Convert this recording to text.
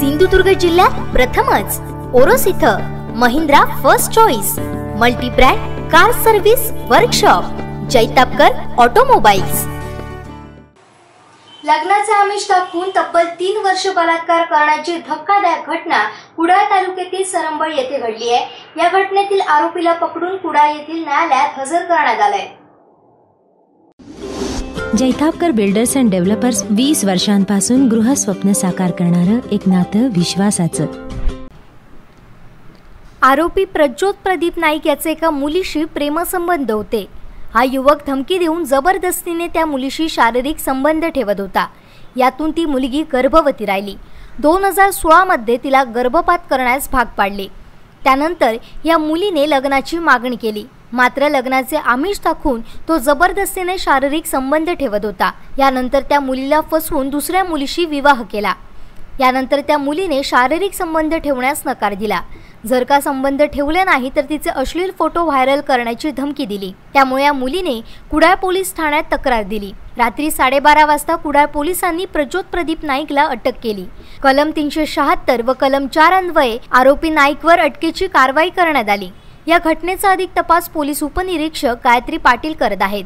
सिंधुदुर्ग जिल्ह्यात प्रथमच. ओरोस इथं Mahindra first choice multibrand car service workshop Jaitapkar automobiles. लग्नाचे आमिष दाखवून तब्बल तीन वर्ष बलात्कार करण्याची धक्कादायक घटना कुडाळ तालुक्यातील सरंबळ येथे घडली आहे. या घटनेतील आरोपीला पकडून कुडाळ येथील न्यायालयात हजर करण्यात आलंय. जैतापकर बिल्डर्स अँड डेव्हलपर्स वीस वर्षांपासून गृहस्वप्न साकार करणारं एक नातं विश्वासाचं. आरोपी प्रज्योत प्रदीप नाईक याचे एका मुलीशी प्रेमसंबंध होते. हा युवक धमकी देऊन जबरदस्तीने त्या मुलीशी शारीरिक संबंध ठेवत होता. यातून ती मुलगी गर्भवती राहिली. दोन हजार सोळामध्ये तिला गर्भपात करण्यास भाग पाडले. त्यानंतर या मुलीने लग्नाची मागणी केली. मात्र लग्नाचे आमिष दाखवून तो जबरदस्तीने शारीरिक संबंध ठेवत होता. यानंतर त्या मुलीला फसवून दुसऱ्या मुलीशी विवाह केला. यानंतर त्या मुलीने शारीरिक संबंध ठेवण्यास नकार दिला. जर का संबंध ठेवले नाही तर तिचे अश्लील फोटो व्हायरल करण्याची धमकी दिली. त्यामुळे या मुलीने कुडाळ पोलीस ठाण्यात तक्रार दिली. रात्री साडेबारा वाजता कुडाळ पोलिसांनी प्रज्योत प्रदीप नाईकला अटक केली. कलम तीनशे शहात्तर व कलम चार अन्वये आरोपी नाईकवर अटकेची कारवाई करण्यात आली. या घटनेचा अधिक तपास पोलीस उपनिरीक्षक गायत्री पाटील करत आहेत.